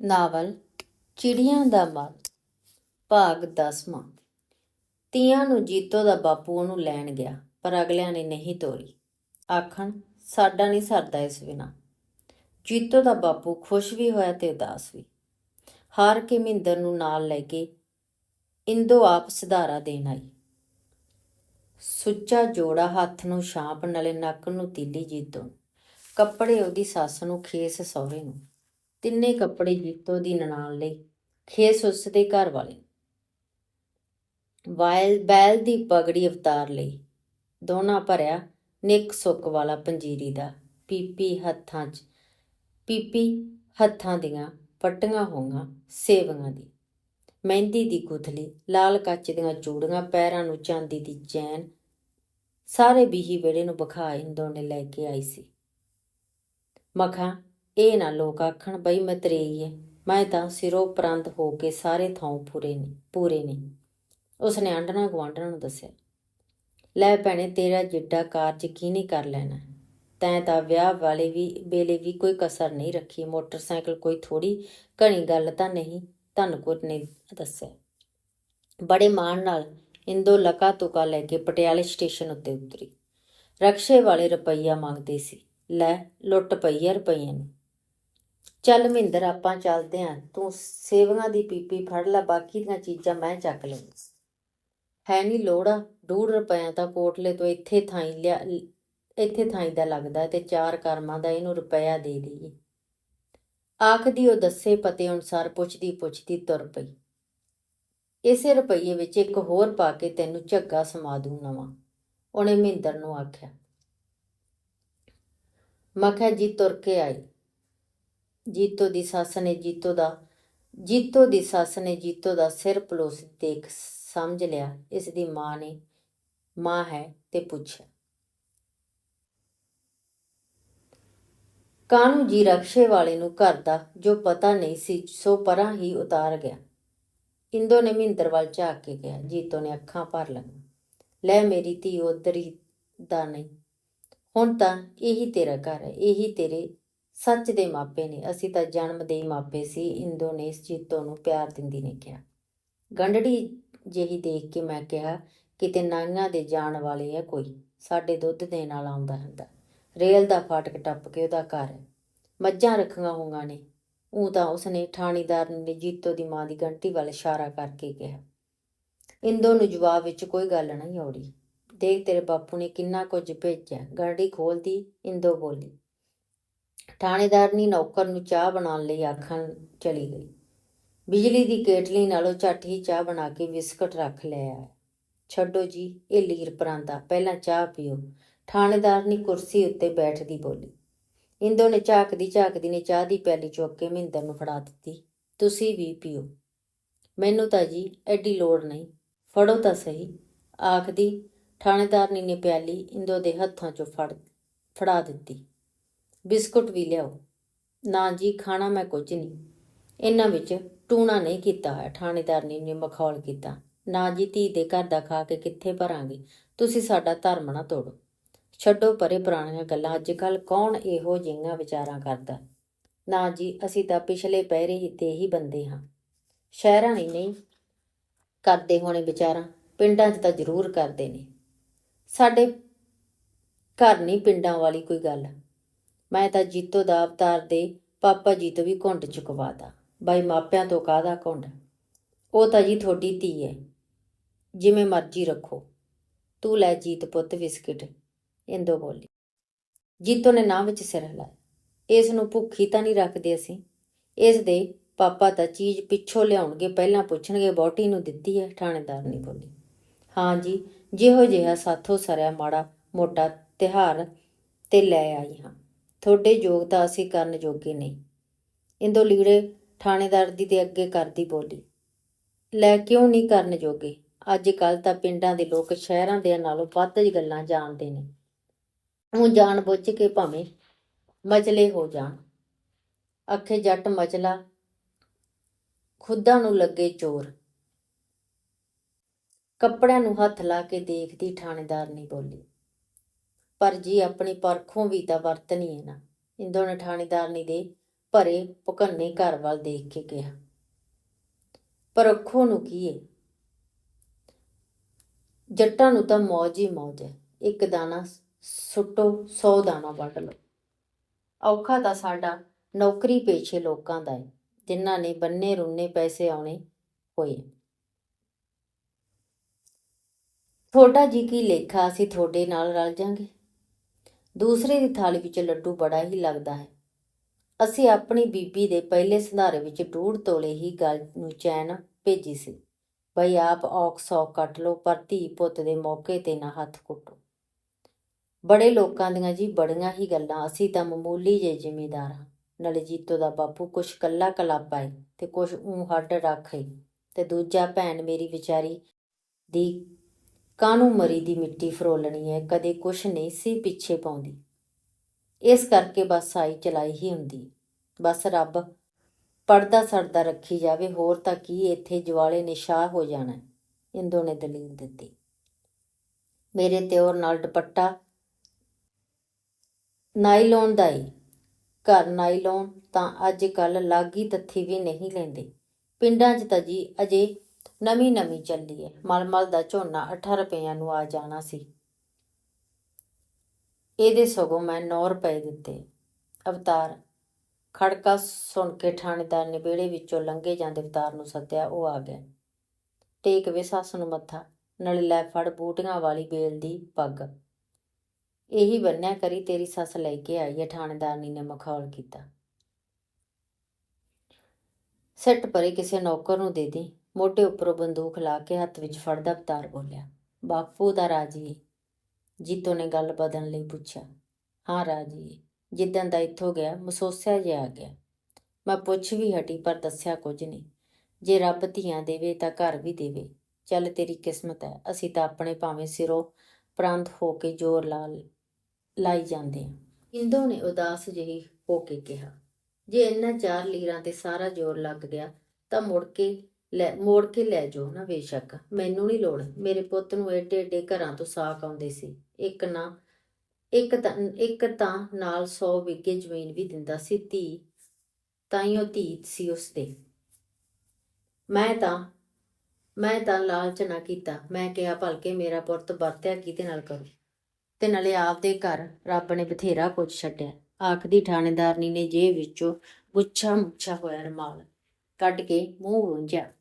Novel, ਚਿੜੀਆਂ ਦਾ ਮਨ, ਭਾਗ 10ਵਾਂ ਤੀਆਂ ਨੂੰ ਜੀਤੋ ਦਾ ਬਾਪੂ ਉਹਨੂੰ ਲੈਣ ਗਿਆ, ਪਰ ਅਗਲਿਆਂ ਨੇ ਨਹੀਂ ਤੋਰੀ। ਆਖਣ, ਸਾਡਾ ਨਹੀਂ ਸਰਦਾ ਇਸ ਬਿਨਾ। ਜੀਤੋ ਦਾ ਬਾਪੂ ਖੁਸ਼ ਵੀ ਹੋਇਆ ਤੇ ਉਦਾਸ ਵੀ। ਹਾਰ ਕੇ ਮਹਿੰਦਰ ਨੂੰ ਨਾਲ ਲੈ ਕੇ ਇੰਦੋ ਆਪ ਸਿਧਾਰਾ ਦੇਣ ਆਈ। ਸੁੱਚਾ ਜੋੜਾ ਹੱਥ ਨੂੰ ਛਾਂਪ, ਨਾਲੇ ਨੱਕ ਨੂੰ ਤੀਲੀ ਜੀਤੋ ਨੂੰ। ਕੱਪੜੇ ਉਹਦੀ ਸੱਸ ਨੂੰ, ਖੇਸ ਸਹੁਰੇ ਨੂੰ। ਤਿੰਨੇ ਕੱਪੜੇ ਜੀਤੋ ਦੀ ਨਨਾਣ ਲਈ, ਖੇਸ ਉਸ ਦੇ ਘਰ ਵਾਲੇ ਵਾਇਲ, ਬੈਲ ਦੀ ਪਗੜੀ ਅਵਤਾਰ ਲਈ, ਦੋਨਾ ਭਰਿਆ ਨਿੱਕ ਸੁੱਕ ਵਾਲਾ ਪੰਜੀਰੀ ਦਾ ਪੀਪੀ ਹੱਥਾਂ 'ਚ, ਪੀਪੀ ਹੱਥਾਂ ਦੀਆਂ ਪੱਟੀਆਂ ਹੋਈਆਂ ਸੇਵੀਆਂ ਦੀ। ਮਹਿੰਦੀ ਦੀ ਗੁਥਲੀ, ਲਾਲ ਕੱਚ ਦੀਆਂ ਚੂੜੀਆਂ ਪੈਰਾਂ ਨੂੰ ਚਾਂਦੀ ਦੀ ਚੈਨ, ਸਾਰੇ ਬੀਹੀ ਵੇੜੇ ਨੂੰ ਬਖਾ ਇੰਦੋ ਨੇ ਲੈ ਕੇ ਆਈ ਸੀ। ਮਖਾ ਇਹ ਨਾ ਲੋਕ ਆਖਣ, ਬਈ ਮੈਂ ਤਰੇਈ ਐ ਮੈਂ ਤਾਂ ਸਿਰੋਂ ਪ੍ਰੰਦ ਹੋ ਕੇ ਸਾਰੇ ਥਾਂ ਪੂਰੇ ਨੇ ਪੂਰੇ ਨੇ। ਉਸਨੇ ਆਂਡਣਾ ਗਵਾਂਡਣਾ ਨੂੰ ਦੱਸਿਆ, ਲੈ ਭੈਣੇ, ਤੇਰਾ ਜਿੱਡਾ ਕਾਰਜ ਕਿਹਨੇ ਕਰ ਲੈਣਾ? ਤੈਂ ਤਾਂ ਵਿਆਹ ਵਾਲੇ ਵੀ, ਵੇਲੇ ਵੀ ਕੋਈ ਕਸਰ ਨਹੀਂ ਰੱਖੀ, ਮੋਟਰਸਾਈਕਲ ਕੋਈ ਥੋੜੀ ਘਣੀ ਗੱਲ ਤਾਂ ਨਹੀਂ? ਧਨਕੋਟ ਨੇ ਦੱਸਿਆ। ਬੜੇ ਮਾਣ ਨਾਲ ਇੰਦੋ ਲਕਾ ਤੁਕਾ ਲੈ ਕੇ ਪਟਿਆਲੇ ਸਟੇਸ਼ਨ ਉੱਤੇ ਉਤਰੀ। ਰਕਸ਼ੇ ਵਾਲੇ ਰੁਪਈਆ ਮੰਗਦੇ ਸੀ, ਲੈ, ਲੁੱਟ ਪਈ ਆ ਰੁਪਈਏ ਨੂੰ। ਚੱਲ ਮਹਿੰਦਰ, ਆਪਾਂ ਚੱਲਦੇ ਆਂ। ਤੂੰ ਸੇਵੀਆਂ ਦੀ ਪੀਪੀ ਫੜ ਲੈ, ਬਾਕੀ ਦੀਆਂ ਚੀਜ਼ਾਂ ਮੈਂ ਚੱਕ ਲਵਾਂ ਹੈ ਨਹੀਂ ਲੋੜਾ, ਡੂਢ ਰੁਪਈਆ ਤਾਂ ਕੋਟਲੇ ਤੋਂ ਇੱਥੇ ਥਾਈ ਲਿਆ, ਇੱਥੇ ਥਾਈ ਦਾ ਲੱਗਦਾ ਤੇ ਚਾਰ ਕਰਮਾਂ ਦਾ ਇਹਨੂੰ ਰੁਪਇਆ ਦੇ ਦੇਈਏ। ਆਖਦੀ ਉਹ ਦੱਸੇ ਪਤੇ ਅਨੁਸਾਰ ਪੁੱਛਦੀ ਪੁੱਛਦੀ ਤੁਰ ਪਈ। ਇਸੇ ਰੁਪਈਏ ਵਿੱਚ ਇੱਕ ਹੋਰ ਪਾ ਕੇ ਤੈਨੂੰ ਝੱਗਾ ਸਮਾ ਦੂੰ ਨਵਾਂ, ਉਹਨੇ ਮਹਿੰਦਰ ਨੂੰ ਆਖਿਆ। ਮੈਂ ਜੀ, ਤੁਰ ਕੇ ਆਈ। ਜੀਤੋ ਦੀ ਸੱਸ ਨੇ ਜੀਤੋ ਦਾ, ਜੀਤੋ ਦੀ ਸੱਸ ਨੇ ਜੀਤੋ ਦਾ ਸਿਰ ਪਲੋਸ ਦੇਖ ਸਮਝ ਲਿਆ, ਇਸ ਦੀ ਮਾਂ ਨੇ, ਮਾਂ ਹੈ ਤੇ ਪੁੱਛਿਆ। ਕਾਨੂੰ ਜੀ ਰਕਸ਼ੇ ਵਾਲੇ ਨੂੰ ਘਰ ਦਾ ਜੋ ਪਤਾ ਨਹੀਂ ਸੀ, ਸੋ ਪਰਾਂ ਹੀ ਉਤਾਰ ਗਿਆ। ਇੰਦੋ ਨੇ ਮਹਿੰਦਰ ਵੱਲ ਝਾਕ ਕੇ ਕਿਹਾ, ਜੀਤੋ ਨੇ ਅੱਖਾਂ ਭਰ ਲਈਆਂ। ਲੈ ਮੇਰੀ ਧੀ ਉਧਰ ਹੀ ਦਾ ਨਹੀਂ। ਹੁਣ ਤਾਂ ਇਹੀ ਤੇਰਾ ਘਰ ਹੈ, ਇਹੀ ਤੇਰੇ ਸੱਚ ਦੇ ਮਾਪੇ ਨੇ, ਅਸੀਂ ਤਾਂ ਜਨਮ ਦੇ ਹੀ ਮਾਪੇ ਸੀ, ਇੰਦੋ ਨੇ ਇਸ ਜੀਤੋ ਨੂੰ ਪਿਆਰ ਦਿੰਦੀ ਨੇ ਕਿਹਾ। ਗੰਡੜੀ ਜਿਹੀ ਦੇਖ ਕੇ ਮੈਂ ਕਿਹਾ, ਕਿਤੇ ਨਾਈਆਂ ਦੇ ਜਾਣ ਵਾਲੇ ਆ ਕੋਈ, ਸਾਡੇ ਦੁੱਧ ਦੇਣ ਵਾਲਾ ਆਉਂਦਾ ਹੁੰਦਾ। ਰੇਲ ਦਾ ਫਾਟਕ ਟੱਪ ਕੇ ਉਹਦਾ ਘਰ। ਮੱਝਾਂ ਰੱਖੀਆਂ ਹੋਈਆਂ ਨੇ। ਉਹ ਤਾਂ ਉਸਨੇ ਠਾਣੀਦਾਰ ਨੇ ਜੀਤੋ ਦੀ ਮਾਂ ਦੀ ਗੰਟੀ ਵੱਲ ਇਸ਼ਾਰਾ ਕਰਕੇ ਕਿਹਾ। ਇੰਦੋ ਨੂੰ ਜਵਾਬ ਵਿੱਚ ਕੋਈ ਗੱਲ ਨਹੀਂ ਆਉੜੀ ਦੇਖ ਤੇਰੇ ਬਾਪੂ ਨੇ ਕਿੰਨਾ ਕੁਝ ਭੇਜਿਆ। ਗਾੜੀ ਖੋਲਦੀ, ਇੰਦੋ ਬੋਲੀ ਥਾਣੇਦਾਰਨੀ ਨੌਕਰ ਨੂੰ ਚਾਹ ਬਣਾਉਣ ਲਈ ਆਖਣ ਚਲੀ ਗਈ। ਬਿਜਲੀ ਦੀ ਕੇਟਲੀ ਨਾਲੋਂ ਝੱਟ ਹੀ ਚਾਹ ਬਣਾ ਕੇ ਬਿਸਕਟ ਰੱਖ ਲਿਆ ਛੱਡੋ ਜੀ, ਇਹ ਲੀਰ ਪਰਾਂਦਾ, ਪਹਿਲਾਂ ਚਾਹ ਪੀਓ। ਥਾਣੇਦਾਰਨੀ ਕੁਰਸੀ ਉੱਤੇ ਬੈਠਦੀ ਬੋਲੀ। ਇੰਦੋ ਨੇ ਝਾਕਦੀ ਝਾਕਦੀ ਨੇ ਚਾਹ ਦੀ ਪਿਆਲੀ ਚੁੱਕ ਕੇ ਮਹਿੰਦਰ ਨੂੰ ਫੜਾ ਦਿੱਤੀ। ਤੁਸੀਂ ਵੀ ਪੀਓ। ਮੈਨੂੰ ਤਾਂ ਜੀ ਐਡੀ ਲੋੜ ਨਹੀਂ। ਫੜੋ ਤਾਂ ਸਹੀ। ਆਖਦੀ, ਥਾਣੇਦਾਰਨੀ ਨੇ ਪਿਆਲੀ ਇੰਦੋ ਦੇ ਹੱਥਾਂ 'ਚੋਂ ਫੜ, ਫੜਾ ਦਿੱਤੀ। ਬਿਸਕੁਟ ਵੀ ਲਿਆਓ। ਨਾ ਜੀ, ਖਾਣਾ ਮੈਂ ਕੁਝ ਨਹੀਂ। ਇਹਨਾਂ ਵਿੱਚ ਟੂਣਾ ਨਹੀਂ ਕੀਤਾ ਹੋਇਆ ਥਾਣੇਦਾਰ ਨੇ ਮਖੌਲ ਕੀਤਾ। ਨਾ ਜੀ, ਧੀ ਦੇ ਘਰ ਦਾ ਖਾ ਕੇ ਕਿੱਥੇ ਭਰਾਂਗੇ? ਤੁਸੀਂ ਸਾਡਾ ਧਰਮ ਨਾ ਤੋੜੋ। ਛੱਡੋ ਪਰੇ ਪੁਰਾਣੀਆਂ ਗੱਲਾਂ। ਅੱਜ ਕੱਲ ਕੌਣ ਇਹੋ ਜਿਹੀਆਂ ਵਿਚਾਰਾਂ ਕਰਦਾ? ਨਾ ਜੀ, ਅਸੀਂ ਤਾਂ ਪਿਛਲੇ ਪਹਿਰੇ ਹੀ ਤੇ ਹੀ ਬੰਦੇ ਹਾਂ। ਸ਼ਹਿਰਾਂ ਹੀ ਨਹੀਂ ਕਰਦੇ ਹੋਣੇ ਵਿਚਾਰਾਂ। ਪਿੰਡਾਂ 'ਚ ਤਾਂ ਜ਼ਰੂਰ ਕਰਦੇ ਨੇ। ਸਾਡੇ ਘਰ ਨਹੀਂ ਪਿੰਡਾਂ ਵਾਲੀ ਕੋਈ ਗੱਲ। ਮੈਂ ਤਾਂ ਜੀਤੋ ਦਾ ਅਵਤਾਰ ਦੇ ਪਾਪਾ ਜੀ ਤੋਂ ਵੀ ਘੁੰਡ ਚੁਕਵਾਦਾ ਬਾਈ ਮਾਪਿਆਂ ਤੋਂ ਕਾਹਦਾ ਘੁੰਡ? ਉਹ ਤਾਂ ਜੀ ਤੁਹਾਡੀ ਧੀ ਹੈ ਜਿਵੇਂ ਮਰਜ਼ੀ ਰੱਖੋ। ਤੂੰ ਲੈ ਜੀਤ ਪੁੱਤ ਬਿਸਕਿਟ। ਇੰਦੋ ਬੋਲੀ। ਜੀਤੋ ਨੇ ਨਾਂ ਵਿੱਚ ਸਿਰ ਹਿਲਾਇਆ। ਇਸ ਨੂੰ ਭੁੱਖੀ ਤਾਂ ਨਹੀਂ ਰੱਖਦੇ ਅਸੀਂ। ਇਸ ਦੇ ਪਾਪਾ ਤਾਂ ਚੀਜ਼ ਪਿੱਛੋਂ ਲਿਆਉਣਗੇ, ਪਹਿਲਾਂ ਪੁੱਛਣਗੇ ਬੋਟੀ ਨੂੰ ਦਿੱਤੀ ਹੈ ਥਾਣੇਦਾਰ ਨੇ ਬੋਲੀ। ਹਾਂ ਜੀ, ਜਿਹੋ ਜਿਹਾ ਸਾਥੋਂ ਸਰਿਆ ਮਾੜਾ ਮੋਟਾ ਤਿਹਾਰ ਤੇ ਲੈ ਆਈ ਹਾਂ। ਤੁਹਾਡੇ ਯੋਗ ਤਾਂ ਅਸੀਂ ਕਰਨ ਜੋਗੇ ਨਹੀਂ। ਇੰਦੋ ਲੀੜੇ ਥਾਣੇਦਾਰ ਦੀ ਦੇ ਅੱਗੇ ਕਰਦੀ ਬੋਲੀ, ਲੈ ਕਿਉਂ ਨਹੀਂ ਕਰਨ ਜੋਗੇ? ਅੱਜ ਕੱਲ ਤਾਂ ਪਿੰਡਾਂ ਦੇ ਲੋਕ ਸ਼ਹਿਰਾਂ ਦੇ ਨਾਲੋਂ ਵੱਧ ਹੀ ਗੱਲਾਂ ਜਾਣਦੇ ਨੇ। ਉਹ ਜਾਣ ਬੁੱਝ ਕੇ ਭਾਵੇਂ ਮਚਲੇ ਹੋ ਜਾਣ। ਅੱਖੇ ਜੱਟ ਮਚਲਾ ਖੁੱਦਾਂ ਨੂੰ ਲੱਗੇ ਚੋਰ। ਕੱਪੜਿਆਂ ਨੂੰ ਹੱਥ ਲਾ ਕੇ ਦੇਖਦੀ ਥਾਣੇਦਾਰ ਨਹੀਂ ਬੋਲੀ ਪਰ ਜੀ ਆਪਣੀ ਪਰਖੋਂ ਵੀ ਤਾਂ ਵਰਤਣੀ ਹੈ ਨਾ। ਇੰਦੋ ਨੇ ਥਾਣੇਦਾਰ ਦੇ ਭਰੇ ਪੁਕੰਨੇ ਘਰ ਵੱਲ ਦੇਖ ਕੇ ਕਿਹਾ ਪਰਖੋਂ ਨੂੰ ਕੀ ਹੈ ਜੱਟਾਂ ਨੂੰ ਤਾਂ ਮੌਜ ਹੀ ਮੌਜ ਹੈ। ਇੱਕ ਦਾਣਾ ਸੁੱਟੋ 100 ਦਾਣਾ ਵੱਢ ਲਓ। ਔਖਾ ਤਾਂ ਸਾਡਾ ਨੌਕਰੀ ਪੇਸ਼ੇ ਲੋਕਾਂ ਦਾ ਹੈ ਜਿਨ੍ਹਾਂ ਨੇ ਬੰਨੇ ਰੁੰਨੇ ਪੈਸੇ ਆਉਣੇ ਹੋਏ ਤੁਹਾਡਾ ਜੀ ਕੀ ਲੇਖਾ ਅਸੀਂ ਤੁਹਾਡੇ ਨਾਲ ਰਲ ਜਾਾਂਗੇ? ਦੂਸਰੇ ਦੀ ਥਾਲੀ ਵਿੱਚ ਲੱਡੂ ਬੜਾ ਹੀ ਲੱਗਦਾ ਹੈ। ਅਸੀਂ ਆਪਣੀ ਬੀਬੀ ਦੇ ਪਹਿਲੇ ਸੰਧਾਰੇ ਵਿੱਚ ਡੂੜ ਤੋਲੇ ਹੀ ਗੱਲ ਨੂੰ ਚੈਨ ਭੇਜੀ ਸੀ। ਬਈ ਆਪ ਔਖ ਸੌਖ ਕੱਟ ਲਓ, ਪਰ ਧੀ ਪੁੱਤ ਦੇ ਮੌਕੇ ਤੇ ਨਾ ਹੱਥ ਕੁੱਟੋ। ਬੜੇ ਲੋਕਾਂ ਦੀਆਂ ਜੀ ਬੜੀਆਂ ਹੀ ਗੱਲਾਂ, ਅਸੀਂ ਤਾਂ ਮਾਮੂਲੀ ਜੇ ਜ਼ਿਮੀਦਾਰ ਹਾਂ। ਨਾਲੇ ਜੀਤੋ ਦਾ ਬਾਪੂ ਕੁਛ ਕੱਲਾ ਕਲਾਪਾ ਏ ਤੇ ਕੁਛ ਊਂ ਹੱਡ ਰੱਖੇ ਤੇ ਦੂਜਾ ਭੈਣ ਮੇਰੀ ਵਿਚਾਰੀ ਦੀ ਕਾਹਨੂੰ ਮਰੀ ਦੀ ਮਿੱਟੀ ਫਰੋਲਣੀ ਹੈ ਕਦੇ ਕੁਛ ਨਹੀਂ ਸੀ ਪਿੱਛੇ ਪਾਉਂਦੀ। ਇਸ ਕਰਕੇ ਬਸ ਆਈ ਚਲਾਈ ਹੀ ਹੁੰਦੀ। ਬਸ ਰੱਬ ਪੜਦਾ ਸੜਦਾ ਰੱਖੀ ਜਾਵੇ, ਹੋਰ ਤਾਂ ਕੀ ਇੱਥੇ ਜਵਾਲੇ ਨਿਸ਼ਾ ਹੋ ਜਾਣਾ ਇੰਦੋ ਨੇ ਦਲੀਲ ਦਿੱਤੀ। ਮੇਰੇ ਤਿਉਰ ਨਾਲ ਦੁਪੱਟਾ ਨਾਈਲੋਨ ਦਾ ਈ। ਘਰ ਨਾਈਲੋਨ ਤਾਂ ਅੱਜ ਕੱਲ ਲਾਗੀ ਤੱਥੀ ਵੀ ਨਹੀਂ ਲੈਂਦੇ। ਪਿੰਡਾਂ 'ਚ ਤਾਂ ਜੀ ਅਜੇ ਨਵੀਂ ਨਵੀਂ ਚੱਲੀ ਹੈ ਮਲਮਲ ਦਾ ਝੋਨਾ 8 ਰੁਪਈਆਂ ਨੂੰ ਆ ਜਾਣਾ ਸੀ। ਇਹਦੇ ਸਗੋਂ ਮੈਂ 9 ਰੁਪਏ ਦਿੱਤੇ। ਅਵਤਾਰ ਖੜਕਾ ਸੁਣ ਕੇ ਥਾਣੇਦਾਰ ਨੇ ਵਿਹੜੇ ਵਿੱਚੋਂ ਲੰਘੇ ਜਾਂਦੇ ਅਵਤਾਰ ਨੂੰ ਸੱਦਿਆ, ਉਹ ਆ ਗਿਆ। ਟੇਕ ਵੇ ਸੱਸ ਨੂੰ ਮੱਥਾ, ਨਾਲੇ ਲੈ ਫੜ ਬੂਟੀਆਂ ਵਾਲੀ ਬੇਲ ਦੀ ਪੱਗ। ਇਹੀ ਬੰਨਿਆ ਕਰੀ ਤੇਰੀ ਸੱਸ ਲੈ ਕੇ ਆਈ ਹੈ ਥਾਣੇਦਾਰਨੀ ਨੇ ਮਖੌਲ ਕੀਤਾ। ਸਿੱਟ ਪਰੇ ਕਿਸੇ ਨੌਕਰ ਨੂੰ ਦੇ ਦੀ। ਮੋਢੇ ਉੱਪਰੋਂ ਬੰਦੂਕ ਲਾ ਕੇ ਹੱਥ ਵਿੱਚ ਫੜਦਾ ਅਵਤਾਰ ਬੋਲਿਆ, ਬਾਪੂ ਦਾ ਰਾਜੀ ਜੀਤੋ ਨੇ ਗੱਲ ਬਦਲਣ ਲਈ ਪੁੱਛਿਆ, ਹਾਂ ਰਾਜੀ ਜਿੱਦਣ ਦਾ ਇੱਥੋਂ ਗਿਆ, ਮਸੋਸਿਆ ਜਿਹਾ ਆ ਗਿਆ। ਮੈਂ ਪੁੱਛ ਵੀ ਹਟੀ, ਪਰ ਦੱਸਿਆ ਕੁਝ ਨਹੀਂ। ਜੇ ਰੱਬ ਧੀਆਂ ਦੇਵੇ ਤਾਂ ਘਰ ਵੀ ਦੇਵੇ। ਚੱਲ ਤੇਰੀ ਕਿਸਮਤ ਹੈ। ਅਸੀਂ ਤਾਂ ਆਪਣੇ ਭਾਵੇਂ ਸਿਰੋਂ ਪ੍ਰਾਂਤ ਹੋ ਕੇ ਜ਼ੋਰ ਲਾ, ਲਾਈ ਜਾਂਦੇ ਹਾਂ। ਇੰਦੋ ਨੇ ਉਦਾਸ ਜਿਹੀ ਹੋ ਕੇ ਕਿਹਾ, ਜੇ ਇੰਨਾ ਚਾਰ ਲੀਰਾਂ ਤੇ ਸਾਰਾ ਜ਼ੋਰ ਲੱਗ ਗਿਆ, ਤਾਂ ਮੁੜ ਕੇ ਲੈ, ਮੋੜ ਕੇ ਲੈ ਜਾਓ ਨਾ ਬੇਸ਼ੱਕ। ਮੈਨੂੰ ਨਹੀਂ ਲੋੜ। ਮੇਰੇ ਪੁੱਤ ਨੂੰ ਏਡੇ ਏਡੇ ਘਰਾਂ ਤੋਂ ਸਾਕ ਆਉਂਦੇ ਸੀ। ਇੱਕ ਨਾ, ਇੱਕ ਤਾਂ ਇੱਕ ਤਾਂ ਨਾਲ 100 ਵਿਗੇ ਜ਼ਮੀਨ ਵੀ ਦਿੰਦਾ ਸੀ ਧੀ। ਤਾਈਓ ਧੀ ਸੀ ਉਸਦੇ। ਮੈਂ ਤਾਂ ਮੈਂ ਤਾਂ ਲਾਲਚ ਨਾ ਕੀਤਾ। ਮੈਂ ਕਿਹਾ, ਭਲਕੇ ਮੇਰਾ ਪੁੱਤ ਵਰਤਿਆ ਕਿਹਦੇ ਨਾਲ ਕਰੂ। ਤੇ ਨਾਲੇ ਆਪਦੇ ਘਰ ਰੱਬ ਨੇ ਬਥੇਰਾ ਕੁਝ ਛੱਡਿਆ। ਆਖਦੀ ਥਾਣੇਦਾਰਨੀ ਨੇ ਜੇ ਵਿੱਚੋਂ ਗੁੱਛਾ ਮੁੱਛਾ ਹੋਇਆ ਰਮਾਲ ਕੱਢ ਕੇ ਮੂੰਹ ਰੁੰਝਿਆ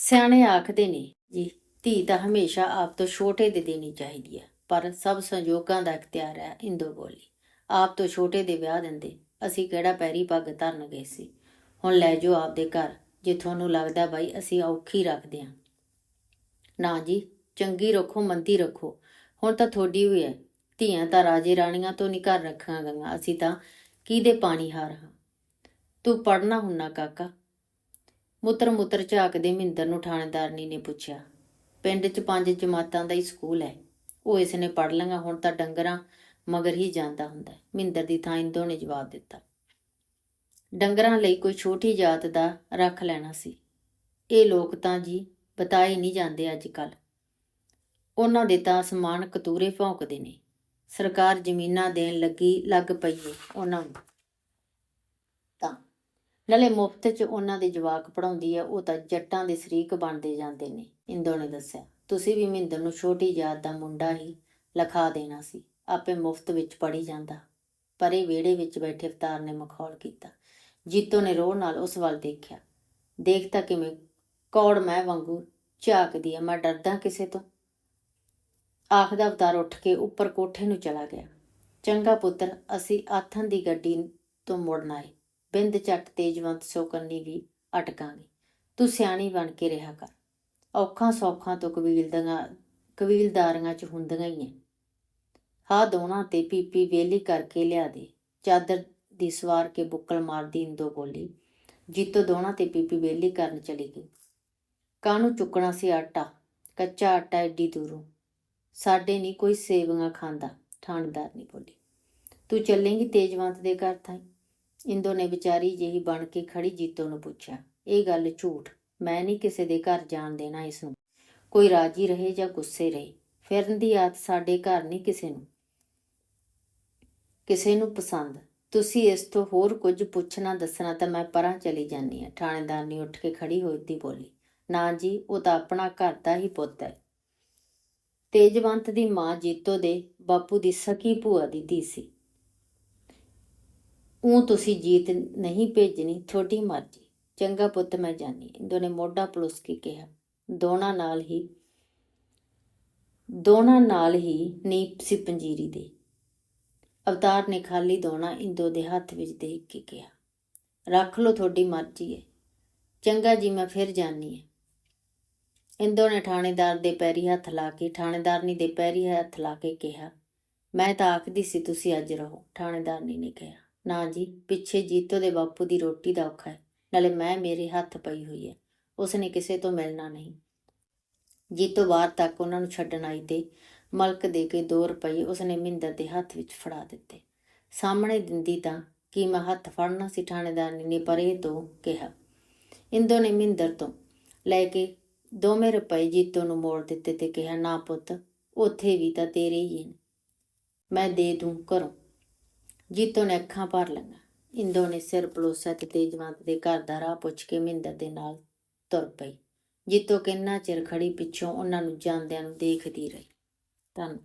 ਸਿਆਣੇ ਆਖਦੇ ਨੇ, ਜੀ, ਧੀ ਤਾਂ ਹਮੇਸ਼ਾ ਆਪ ਤੋਂ ਛੋਟੇ ਦੇ ਦੇਣੀ ਚਾਹੀਦੀ ਹੈ, ਪਰ ਸਭ ਸੰਜੋਗਾਂ ਦਾ ਇਖਤਿਆਰ ਹੈ ਇੰਦੋ ਬੋਲੀ। ਆਪ ਤੋਂ ਛੋਟੇ ਦੇ ਵਿਆਹ ਦਿੰਦੇ, ਅਸੀਂ ਕਿਹੜਾ ਪੈਰੀ ਪੱਗ ਧਰਨ ਗਏ ਸੀ? ਹੁਣ ਲੈ ਜਾਓ ਆਪਦੇ ਘਰ, ਜੇ ਤੁਹਾਨੂੰ ਲੱਗਦਾ ਬਾਈ ਅਸੀਂ ਔਖੀ ਰੱਖਦੇ ਹਾਂ। ਨਾ ਜੀ, ਚੰਗੀ ਰੱਖੋ, ਮੰਦੀ ਰੱਖੋ। ਹੁਣ ਤਾਂ ਥੋੜੀ ਹੋਈ ਹੈ, ਧੀਆਂ ਤਾਂ ਰਾਜੇ ਰਾਣੀਆਂ ਤੋਂ ਨਹੀਂ ਘਰ ਰੱਖਾਂ ਗਈਆਂ, ਅਸੀਂ ਤਾਂ ਕਿਹਦੇ ਪਾਣੀ ਹਾਰ ਹਾਂ? ਤੂੰ ਪੜਨਾ ਹੁੰਨਾ ਕਾਕਾ ਮੁੱਤਰ ਮੁੱਤਰ ਝਾਕਦੇ ਮਹਿੰਦਰ ਨੂੰ ਥਾਣੇਦਾਰਨੀ ਨੇ ਪੁੱਛਿਆ। ਪਿੰਡ 'ਚ ਪੰਜ ਜਮਾਤਾਂ ਦਾ ਹੀ ਸਕੂਲ ਹੈ। ਉਹ ਇਸ ਨੇ ਪੜ ਲਈਆਂ, ਹੁਣ ਤਾਂ ਡੰਗਰਾਂ ਮਗਰ ਹੀ ਜਾਂਦਾ ਹੁੰਦਾ ਮਹਿੰਦਰ ਦੀ ਥਾਂ ਇੰਦੋ ਨੇ ਜਵਾਬ ਦਿੱਤਾ। ਡੰਗਰਾਂ ਲਈ ਕੋਈ ਛੋਟੀ ਜਾਤ ਦਾ ਰੱਖ ਲੈਣਾ ਸੀ। ਇਹ ਲੋਕ ਤਾਂ ਜੀ ਬਤਾਏ ਨਹੀਂ ਜਾਂਦੇ ਅੱਜ ਕੱਲ ਉਹਨਾਂ ਦੇ ਤਾਂ ਅਸਮਾਨ ਕਤੂਰੇ ਭੌਂਕਦੇ ਨੇ। ਸਰਕਾਰ ਜ਼ਮੀਨਾਂ ਦੇਣ ਲੱਗੀ ਲੱਗ ਪਈ ਉਹਨਾਂ ਨੂੰ। ਨਾਲੇ ਮੁਫਤ 'ਚ ਉਹਨਾਂ ਦੇ ਜਵਾਕ ਪੜਾਉਂਦੀ ਆ, ਉਹ ਤਾਂ ਜੱਟਾਂ ਦੇ ਸ਼ਰੀਕ ਬਣਦੇ ਜਾਂਦੇ ਨੇ, ਇੰਦੋ ਨੇ ਦੱਸਿਆ। ਤੁਸੀਂ ਵੀ ਮਹਿੰਦਰ ਨੂੰ ਛੋਟੀ ਜਾਤ ਦਾ ਮੁੰਡਾ ਹੀ ਲਿਖਾ ਦੇਣਾ ਸੀ, ਆਪੇ ਮੁਫਤ ਵਿੱਚ ਪੜੀ ਜਾਂਦਾ। ਪਰੇ ਵਿਹੜੇ ਵਿੱਚ ਬੈਠੇ ਅਵਤਾਰ ਨੇ ਮਖੌਲ ਕੀਤਾ। ਜੀਤੋ ਨੇ ਰੋਹ ਨਾਲ ਉਸ ਵੱਲ ਦੇਖਿਆ। ਦੇਖਤਾ ਕਿਵੇਂ ਕੌੜ ਮੈਂ ਵਾਂਗੂ ਝਾਕਦੀ ਆ, ਮੈਂ ਡਰਦਾ ਕਿਸੇ ਤੋਂ। ਆਖਦਾ ਅਵਤਾਰ ਉੱਠ ਕੇ ਉੱਪਰ ਕੋਠੇ ਨੂੰ ਚਲਾ ਗਿਆ। ਚੰਗਾ ਪੁੱਤਰ, ਅਸੀਂ ਆਥਣ ਦੀ ਗੱਡੀ ਤੋਂ ਮੁੜਨਾ ਏ। ਬਿੰਦ ਝੱਟ ਤੇਜਵੰਤ ਸੋਕੰਨੀ ਵੀ ਅਟਕਾਂਗੀ। ਤੂੰ ਸਿਆਣੀ ਬਣ ਕੇ ਰਿਹਾ ਕਰ। ਔਖਾਂ ਸੌਖਾਂ ਤੋਂ ਕਬੀਲਦਾਰਾਂ ਕਬੀਲਦਾਰੀਆਂ ਚ ਹੁੰਦੀਆਂ ਹੀ ਐ। ਹਾਂ, ਦੋਨਾਂ ਤੇ ਪੀਪੀ ਵੇਲੀ ਕਰਕੇ ਲਿਆ ਦੇ। ਚਾਦਰ ਦੀ ਸਵਾਰ ਕੇ ਬੁੱਕਲ ਮਾਰਦੀ ਇੰਦੋ ਬੋਲੀ, ਜੀਤੋ, ਦੋਨਾਂ ਤੇ ਪੀਪੀ ਵੇਲੀ ਕਰਨ ਚਲੀ ਗਈ। ਕਾਹਨੂੰ ਚੁੱਕਣਾ ਸੀ ਆਟਾ? ਕੱਚਾ ਆਟਾ ਏਡੀ ਦੂਰੋਂ। ਸਾਡੇ ਨਹੀਂ ਕੋਈ ਸੇਵੀਆਂ ਖਾਂਦਾ। ਠਾਣਦਾਰ ਨਹੀਂ ਬੋਲੀ। ਤੂੰ ਚੱਲੇਂਗੀ ਤੇਜਵੰਤ ਦੇ ਘਰ ਥਾਈ ਇੰਦੋ ਨੇ ਵਿਚਾਰੀ ਜਿਹੀ ਬਣ ਕੇ ਖੜੀ ਜੀਤੋ ਨੂੰ ਪੁੱਛਿਆ, ਇਹ ਗੱਲ ਝੂਠ, ਮੈਂ ਨਹੀਂ ਕਿਸੇ ਦੇ ਘਰ ਜਾਣ ਦੇਣਾ ਇਸ ਨੂੰ ਕੋਈ ਰਾਜੀ ਰਹੇ ਜਾਂ ਗੁੱਸੇ ਰਹੇ, ਫਿਰਨ ਦੀ ਆਦਤ ਸਾਡੇ ਘਰ ਨਹੀਂ ਕਿਸੇ ਨੂੰ। ਕਿਸੇ ਨੂੰ ਪਸੰਦ। ਤੁਸੀਂ ਇਸ ਤੋਂ ਹੋਰ ਕੁਝ ਪੁੱਛਣਾ ਦੱਸਣਾ ਤਾਂ ਮੈਂ ਪਰਾਂ ਚਲੀ ਜਾਨੀ ਆ ਥਾਣੇਦਾਰ ਨੇ ਉੱਠ ਕੇ ਖੜੀ ਹੋਈ ਦੀ ਬੋਲੀ, ਨਾ ਜੀ, ਉਹ ਤਾਂ ਆਪਣਾ ਘਰ ਦਾ ਹੀ ਪੁੱਤ ਹੈ। ਤੇਜਵੰਤ ਦੀ ਮਾਂ ਜੀਤੋ ਦੇ ਬਾਪੂ ਦੀ ਸਕੀ ਭੂਆ ਦੀ ਧੀ ਸੀ। ਉਹ ਤੁਸੀਂ ਜੀਤ ਨਹੀਂ ਭੇਜਣੀ, ਤੁਹਾਡੀ ਮਰਜ਼ੀ। ਚੰਗਾ ਪੁੱਤ, ਮੈਂ ਜਾਣੀ ਇੰਦੋ ਨੇ ਮੋਢਾ ਪਲੁਸ ਕੇ ਕਿਹਾ। ਦੋਨਾਂ ਨਾਲ ਹੀ, ਦੋਨਾਂ ਨਾਲ ਹੀ ਨੀਪ ਸੀ ਪੰਜੀਰੀ ਦੇ। ਅਵਤਾਰ ਨੇ ਖਾਲੀ ਦੋਣਾ ਇੰਦੋ ਦੇ ਹੱਥ ਵਿੱਚ ਦੇਖ ਕੇ ਕਿਹਾ, ਰੱਖ ਲਓ, ਤੁਹਾਡੀ ਮਰਜ਼ੀ ਹੈ ਚੰਗਾ ਜੀ, ਮੈਂ ਫਿਰ ਜਾਣੀ ਹੈ ਇੰਦੋ ਨੇ ਥਾਣੇਦਾਰ ਦੇ ਪੈਰੀ ਹੱਥ ਲਾ ਕੇ, ਥਾਣੇਦਾਰਨੀ ਦੇ ਪੈਰੀ ਹੱਥ ਲਾ ਕੇ ਕਿਹਾ, ਮੈਂ ਤਾਂ ਆਖਦੀ ਸੀ ਤੁਸੀਂ ਅੱਜ ਰਹੋ। ਥਾਣੇਦਾਰਨੀ ਨੇ ਕਿਹਾ। ਨਾ ਜੀ, ਪਿੱਛੇ ਜੀਤੋ ਦੇ ਬਾਪੂ ਦੀ ਰੋਟੀ ਦਾ ਔਖਾ ਹੈ, ਨਾਲੇ ਮੈਂ ਮੇਰੇ ਹੱਥ ਪਈ ਹੋਈ ਹੈ, ਉਸਨੇ ਕਿਸੇ ਤੋਂ ਮਿਲਣਾ ਨਹੀਂ। ਜੀਤੋ ਬਾਹਰ ਤੱਕ ਉਹਨਾਂ ਨੂੰ ਛੱਡਣ ਆਈ ਤੇ ਮਲਕ ਦੇ ਕੇ 2 ਰੁਪਏ ਉਸਨੇ ਮਿੰਦਰ ਦੇ ਹੱਥ ਵਿੱਚ ਫੜਾ ਦਿੱਤੇ। ਸਾਹਮਣੇ ਦਿੰਦੀ ਤਾਂ, ਕਿ ਮੈਂ ਹੱਥ ਫੜਨਾ ਸੀ? ਥਾਣੇਦਾਰਨੀ ਨੇ ਪਰੇ ਤੋਂ ਕਿਹਾ। ਇੰਦੋ ਨੇ ਮਿੰਦਰ ਤੋਂ ਲੈ ਕੇ ਦੋਵੇਂ ਰੁਪਏ ਜੀਤੋ ਨੂੰ ਮੋੜ ਦਿੱਤੇ ਤੇ ਕਿਹਾ, ਨਾ ਪੁੱਤ, ਉੱਥੇ ਵੀ ਤਾਂ ਤੇਰੇ ਹੀ ਨੇ ਮੈਂ ਦੇ ਦੂੰ ਘਰੋਂ। ਜੀਤੋ ਨੇ ਅੱਖਾਂ ਭਰ ਲਈਆਂ। ਇੰਦੋ ਨੇ ਸਿਰ ਪਲੋਸਿਆ ਤੇ ਤੇਜਵੰਤ ਦੇ ਘਰ ਦਾ ਰਾਹ ਪੁੱਛ ਕੇ ਮਹਿੰਦਰ ਦੇ ਨਾਲ ਤੁਰ ਪਈ। ਜੀਤੋ ਕਿੰਨਾ ਚਿਰ ਖੜੀ ਪਿੱਛੋਂ ਉਹਨਾਂ ਨੂੰ ਜਾਂਦਿਆਂ ਨੂੰ ਦੇਖਦੀ ਰਹੀ। ਧੰਨਵਾਦ